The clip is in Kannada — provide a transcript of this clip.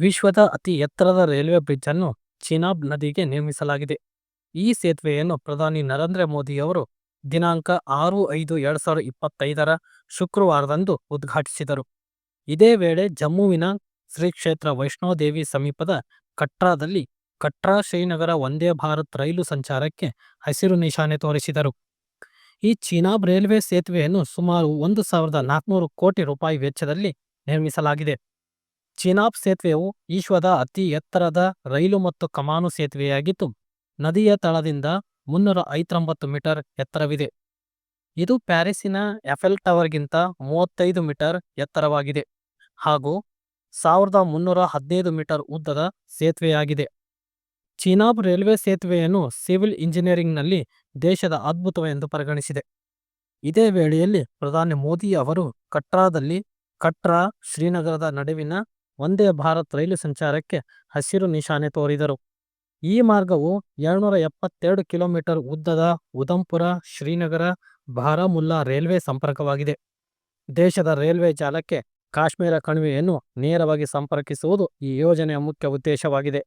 ವಿಶ್ವದ ಅತಿ ಎತ್ತರದ ರೈಲ್ವೆ ಬ್ರಿಡ್ಜ್ ಅನ್ನು ಚಿನಾಬ್ ನದಿಗೆ ನಿರ್ಮಿಸಲಾಗಿದೆ. ಈ ಸೇತುವೆಯನ್ನು ಪ್ರಧಾನಿ ನರೇಂದ್ರ ಮೋದಿಯವರು ದಿನಾಂಕ ಆರು ಐದು ಎರಡ್ ಸಾವಿರದ ಇಪ್ಪತ್ತೈದರ ಶುಕ್ರವಾರದಂದು ಉದ್ಘಾಟಿಸಿದರು. ಇದೇ ವೇಳೆ ಜಮ್ಮುವಿನ ಶ್ರೀ ಕ್ಷೇತ್ರ ವೈಷ್ಣೋದೇವಿ ಸಮೀಪದ ಕಟ್ರಾದಲ್ಲಿ ಕಟ್ರಾ ಶ್ರೀನಗರ ವಂದೇ ಭಾರತ್ ರೈಲು ಸಂಚಾರಕ್ಕೆ ಹಸಿರು ನಿಶಾನೆ ತೋರಿಸಿದರು. ಈ ಚೀನಾಬ್ ರೈಲ್ವೆ ಸೇತುವೆಯನ್ನು ಸುಮಾರು ಒಂದು ಸಾವಿರದ ನಾಲ್ಕುನೂರು ಕೋಟಿ ರೂಪಾಯಿ ವೆಚ್ಚದಲ್ಲಿ ನಿರ್ಮಿಸಲಾಗಿದೆ. ಚಿನಾಬ್ ಸೇತುವೆಯು ವಿಶ್ವದ ಅತಿ ಎತ್ತರದ ರೈಲು ಮತ್ತು ಕಮಾನು ಸೇತುವೆಯಾಗಿದ್ದು, ನದಿಯ ತಳದಿಂದ ಮುನ್ನೂರ ಐವತ್ತೊಂಬತ್ತು ಮೀಟರ್ ಎತ್ತರವಿದೆ. ಇದು ಪ್ಯಾರಿಸ್ಸಿನ ಎಫೆಲ್ ಟವರ್ಗಿಂತ ಮೂವತ್ತೈದು ಮೀಟರ್ ಎತ್ತರವಾಗಿದೆ ಹಾಗೂ ಸಾವಿರದ ಮುನ್ನೂರ ಹದಿನೈದು ಮೀಟರ್ ಉದ್ದದ ಸೇತುವೆಯಾಗಿದೆ. ಚಿನಾಬ್ ರೈಲ್ವೆ ಸೇತುವೆಯನ್ನು ಸಿವಿಲ್ ಇಂಜಿನಿಯರಿಂಗ್ನಲ್ಲಿ ದೇಶದ ಅದ್ಭುತವೆಂದು ಪರಿಗಣಿಸಿದೆ. ಇದೇ ವೇಳೆಯಲ್ಲಿ ಪ್ರಧಾನಿ ಮೋದಿ ಅವರು ಕಟ್ರಾದಲ್ಲಿ ಕಟ್ರಾ ಶ್ರೀನಗರದ ನಡುವಿನ ವಂದೇ ಭಾರತ್ ರೈಲು ಸಂಚಾರಕ್ಕೆ ಹಸಿರು ನಿಶಾನೆ ತೋರಿದರು. ಈ ಮಾರ್ಗವು ಏಳ್ನೂರ ಎಪ್ಪತ್ತೆರಡು ಕಿಲೋಮೀಟರ್ ಉದ್ದದ ಉಧಂಪುರ, ಶ್ರೀನಗರ, ಬಾರಾಮುಲ್ಲಾ ರೈಲ್ವೆ ಸಂಪರ್ಕವಾಗಿದೆ. ದೇಶದ ರೈಲ್ವೆ ಜಾಲಕ್ಕೆ ಕಾಶ್ಮೀರ ಕಣಿವೆಯನ್ನು ನೇರವಾಗಿ ಸಂಪರ್ಕಿಸುವುದು ಈ ಯೋಜನೆಯ ಮುಖ್ಯ ಉದ್ದೇಶವಾಗಿದೆ.